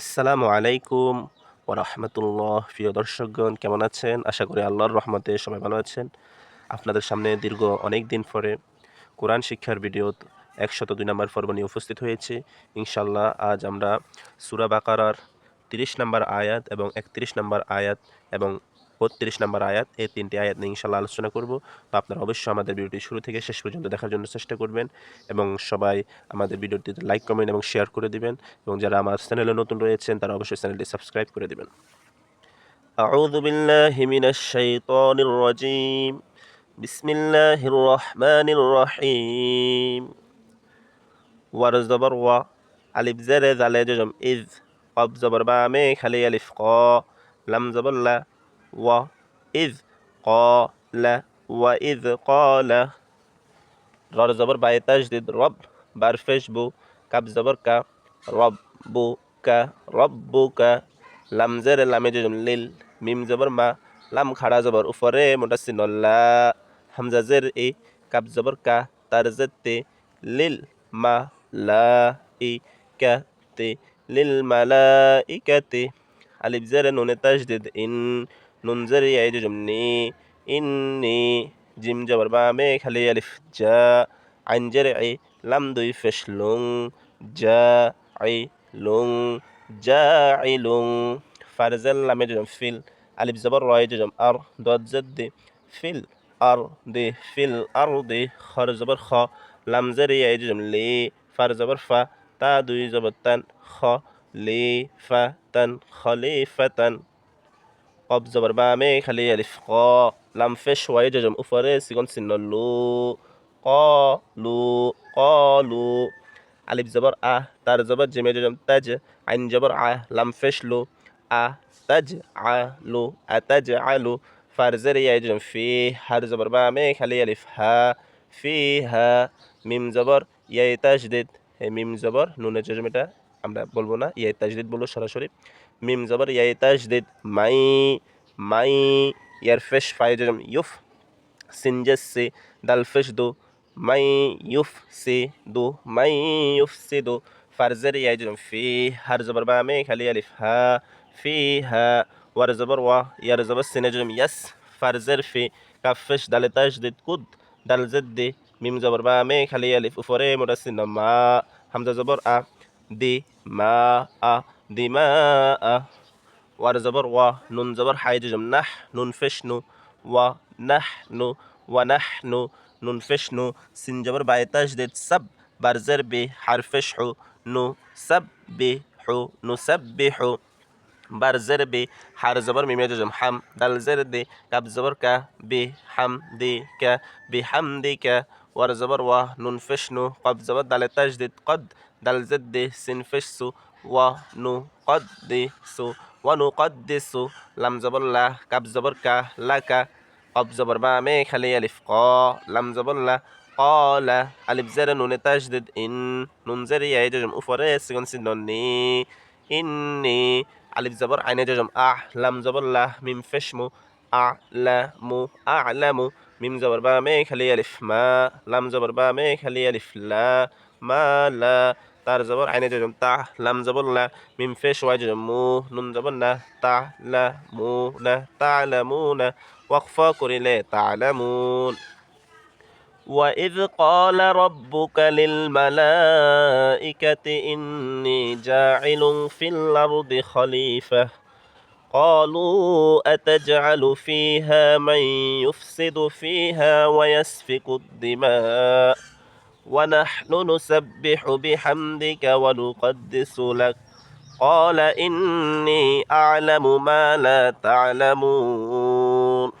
আসসালামু আলাইকুম ও রহমতুল্লাহ। প্রিয় দর্শকগণ, কেমন আছেন? আশা করি আল্লাহর রহমতে সবাই ভালো আছেন। আপনাদের সামনে দীর্ঘ অনেক দিন পরে কোরআন শিক্ষার ভিডিও একশত দুই নম্বর পর্ব নিয়ে উপস্থিত হয়েছে। ইনশাল্লাহ আজ আমরা সুরা বাকারার তিরিশ নম্বর আয়াত এবং একত্রিশ নম্বর আয়াত এবং বত্রিশ নম্বর আয়াত এই তিনটি আয়াত নিয়ে ইনশাল্লাহ আলোচনা করব তো আপনারা অবশ্যই আমাদের ভিডিওটি শুরু থেকে শেষ পর্যন্ত দেখার জন্য চেষ্টা করবেন এবং সবাই আমাদের ভিডিওটিতে লাইক কমেন্ট এবং শেয়ার করে দিবেন এবং যারা আমার চ্যানেলে নতুন রয়েছেন তারা অবশ্যই চ্যানেলটি সাবস্ক্রাইব করে দিবেন أعوذ بالله من الشيطان الرجيم بسم الله الرحمن الرحيم ওয়ার জবর ওয়া আলিফ জেরে জালে জজম ইজ কব জবর বা মে খালি আলিফ ক লাম জবর লা ওয়া ইজ ক লা ওয়া ইজ ক লা রর জবর বাই তাজদিদ রব বার ফেসবু কাব জবর কা রব বু কা রব্বু কা লাম জেরে লামে জজম লিল মিম জবর মা লাম খাড়া জবর উপরে মোটাসিন লা হামজা জের এ কাব জবর কা তার জেতে লিল মা লা ই কা তে লিল মালা ই কা তে আলিফ জেরে নুনে তাজদিদ ইন নুন জেরে ইয়াই জজম নি ইন্নি জিম জবর বা মে খালি আলিফ জা আইন জেরে এ লাম দুই ফেশ লুং জা আই লুং জা আই লুং ফারজাল লামে জজম ফিল আলিফ জবর রয় জজম আর দত জেদ ফিল আর দে ফিল আর দে খর জবর খ লাম জেরে ইয়াই জজম লে ফার জবর ফা তা দুই জবর তান খ লে ফা তান খলে কব জবর বা আমি খালি আলিফ ক লাম ফেশ ওয়াই জজম উপরে সিগন চিহ্ন লু ক লু ক লু আলিফ জবর আহ তার জবর জিমে জজম তাজ আইন জবর আহ লাম ফেশ লু আহ তাজ আহ লু আতাজ আলু ফারজের আই জজম ফি হার জবর বা আমি খালি আলিফ হা ফি হা মিম জবর ইয়াই তাজদিদ মিম জবর নুনের জজম এটা আমরা বলব না ইয়াই তাজদিদ বলব সরাসরি মিম জবর ইয়াই তাজদিদ মাই মাই ইয়ার ফেশ ফাই জজম ইউফ সিনজেস সে দাল ফেশ দো মাই ইউফ সে দো মাই ইউফ সে দো ফারজের ইয়াই জজম ফি হার জবর বা মে খালি আলিফ হা ফি হা ওয়ার জবর ওয়া ইয়ার জবর সিনে জজম ইয়াস ফারজের ফি কাফ ফেশ দালে তাজদিদ কুদ দাল জেদ্দে মিম জবর বা মে খালি আলিফ উপরে মোটাসিন মা হামজা জবর আ দি মা আ দি মা আ ওয়ার জবর ওয়া নুন জবর হাই জজম নাহ নুন ফেশ নু ওয়া নাহ নু ওয়া নাহ নু নুন ফেশ নু সিন জবর বাই তাজদিদ সাব বারজের বে হারফেশ হু নু সাব বে হু নু সাব বে হু বার জের বে হার জবর মিমে জজম হাম দাল জের দে কাব জবর কা বে হাম দে কা বে হাম দে কা ওয়ার জবর ওয়া নুন ফেশ নু কব জবর দালে তাজদিদ কদ দাল জেদ দে সিন ফেশ সু ওয়া নু কদ দে সু ওয়া নু কদ দে সু লাম জবর লা কাব জবর কা লা কা কব জবর বা মে খালি আলিফ ক লাম জবর লা قال ألف زر نون تجدد إن نون زر يا جزم أفرس سكون سنوني إني আলিফ জবর আইনে জজম আহ লাম জবর লাহ মিম ফেশমু আ লা মু আলামু মিম জবর বা মে খালি আলিফ মা লাম জবর বা মে খালি আলিফ লা মা লা তার জবর আইনে জজম তা লাম জবর লা মিম ফেশ ওয়াই জজম মু নুন জবর না তা লা মু না তা লা মু না ওয়াকফা করিলে তা লা মুন وإذ قال ربك للملائكة إني جاعل في الأرض خليفة قالوا أتجعل فيها من يفسد فيها ويسفك الدماء ونحن نسبح بحمدك ونقدس لك قال إني أعلم ما لا تعلمون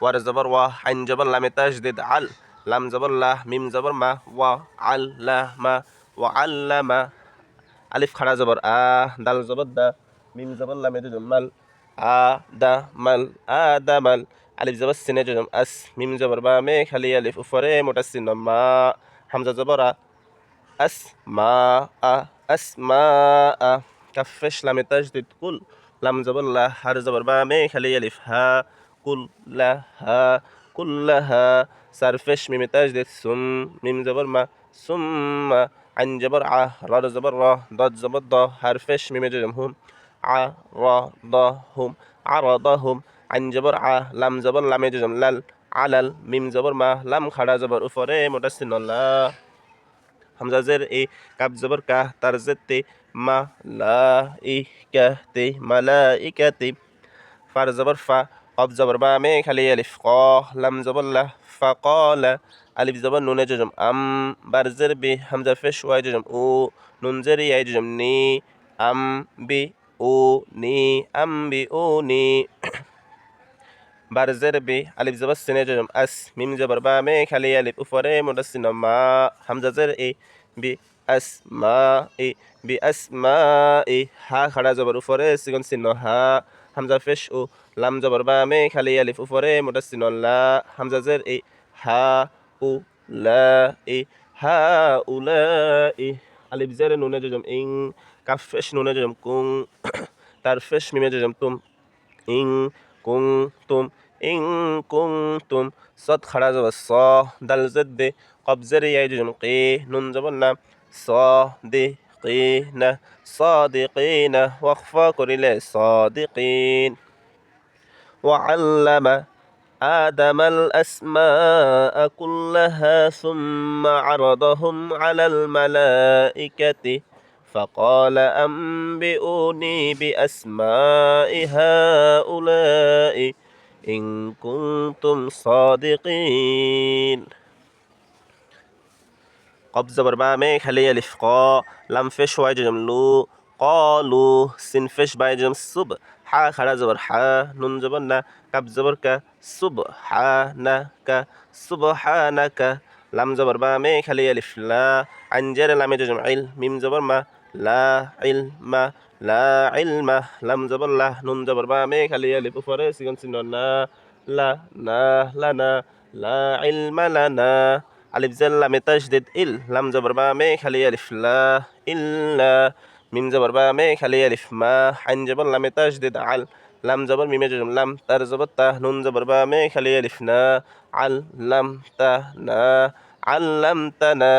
ورزبر و عن جبر لام تجدد عل لام زبر لا ميم زبر ما و عل لا ما وعلم ألف خرا زبر آ دال زبر دا ميم زبر لام مال آدمل آدمل আ দা আ আলিফ জবর সিনে জুজম আস মিম জবর বা মে খালি আলিফ উপরে মোটা সিন মা হামজা জবর আ আস মা আ আস মা আ কাফেশ লামে তাজদিদ কুল লাম জবর লাহ হার জবর বা মে খালি আলিফ হা কুল্লাহা কুল্লাহা সারফেশ মিমে তাজদিদ সুম মিম জবর মা সুম্মা আইন জবর আহ র জবর র দত জবর দ হারফেশ মিমে জজম হুম আ র দ হুম আ র দ হুম আইন জবর আ, লাম জবর লামে জজম, লাল, আলাল, মিম জবর মা, লাম খাড়া জবর উপরে মোটা সিনল্লা হামজা জের এ, কাব জবর কা, তার জেতে মা, লা, ই, কা, তে মালা ই, কা, তে। ফার জবর ফা কব জবর বা মে, খালি আলিফ, ক, লাম জবর লা, ফা, ক, লা, আলিফ জবর নুনে জজম, আম, বার জের বি, হামজা ফেশ ওয়াই জজম ও নুন জের ইয়াই জজম, নি, আম, বি ও নি, আম, বি ও নি বার জের বি আলিফ জবর সিনে জজম আস মিম জবর বা মে খালি আলিফ উপরে মোটা সিন মা হামজা জের এ বি আস মা ই বি আস মা ই হা খাড়া জবর উপরে সিগন চিহ্ন হা হামজা ফেশ ও লাম জবর বা মে খালি আলিফ উপরে চিহ্ন লা হামজা জের ই হা উ লা ই হা উ লা ই আলিফ জের নুনে জজম ইং কাফ ফেশ নুনে জজম কুং তার ফেশ মিমে জজম তুম ইং কুং তুম ইং কুং তুম সদ খাড়া যাব স দাল জেদ দে কব জের ইয়াই জজম কি নুন যাব না স দে কি না صادقين وقفا করিলে صادقين وعلم آدم الأسماء كلها ثم عرضهم على الملائكة فقال أنبئوني بأسماء هؤلاء إن كنتم صادقين. قب زبر با مي خلي ألف قا لم فش واي جم لو قالوا فش باي جم سب حا خرا زبر حا نون زبر نا كب زبر كا سب حا نا كا سبحانك لم زبر با مي خلي ألف لا عنجر لم جم عل ميم زبر ما লা ইলমা লা ইলমা, লাম জবর, লা নুন জবর বা মে খালি আলি উপরে সিগন চিহ্ন, না, লা না লা না, লা ইলমা, লা, না, আলিফ, জাল, লামে তাজদিদ, ইল, লাম জবর বা মে খালি আলিফ, লা ইল্লা, মিম জবর বা মে খালি আলিফ, মা আইন জবর, লামে তাজদিদ, আল, লাম জবর, মিমে জজম, লাম তার জবর, তা নুন জবর বা মে খালি আলিফ, না, আল, লাম, তা, না আল্লাম তানা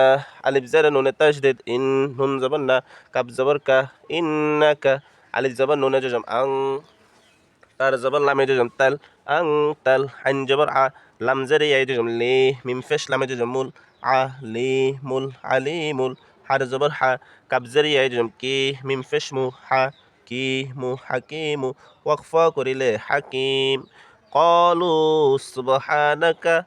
আলিফ জার নুনে তাশদিদ ইন নুন জবর না কাব জবর কা ইন্নাকা আলিফ জবর নুনে জজম আং তার জবর লামে জজম তাল আং তাল আইন জবর আ লাম জারি আই জজম লি মিম ফেশ লামে জজম মুল আ লি মুল আলিমুল হার জবর হা কাব জারি আই জজম কি মিম ফেশ মু হা কি মু হাকিমু ওয়াকফা করিলে হাকিম قالوا سبحانك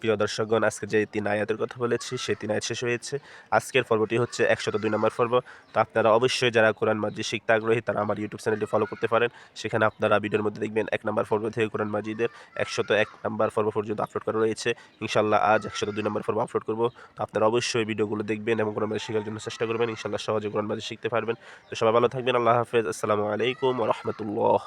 প্রিয় দর্শকগণ, আজকে যে তিন আয়াতের কথা বলেছি, সেই তিন আয়াত শেষ হয়েছে। আজকের পর্বটি হচ্ছে একশত দুই নম্বর পর্ব। তো আপনারা অবশ্যই যারা কোরআন মাজিদ শিখতে আগ্রহী, তারা আমার ইউটিউব চ্যানেলটি ফলো করতে পারেন। সেখানে আপনারা ভিডিওর মধ্যে দেখবেন এক নম্বর পর্ব থেকে কোরআন মাজিদের একশত এক নম্বর পর্ব পর্যন্ত আপলোড করা রয়েছে। ইনশাল্লাহ আজ একশত দুই নম্বর পর্ব আপলোড করব। তো আপনারা অবশ্যই ভিডিওগুলো দেখবেন এবং কোরআন মাজিদ শেখার জন্য চেষ্টা করবেন। ইনশাল্লাহ সহজে কোরআন মাজিদ শিখতে পারবেন। তো সবাই ভালো থাকবেন। আল্লাহ হাফেজ। আসসালামু আলাইকুম রহমতুল্লাহ।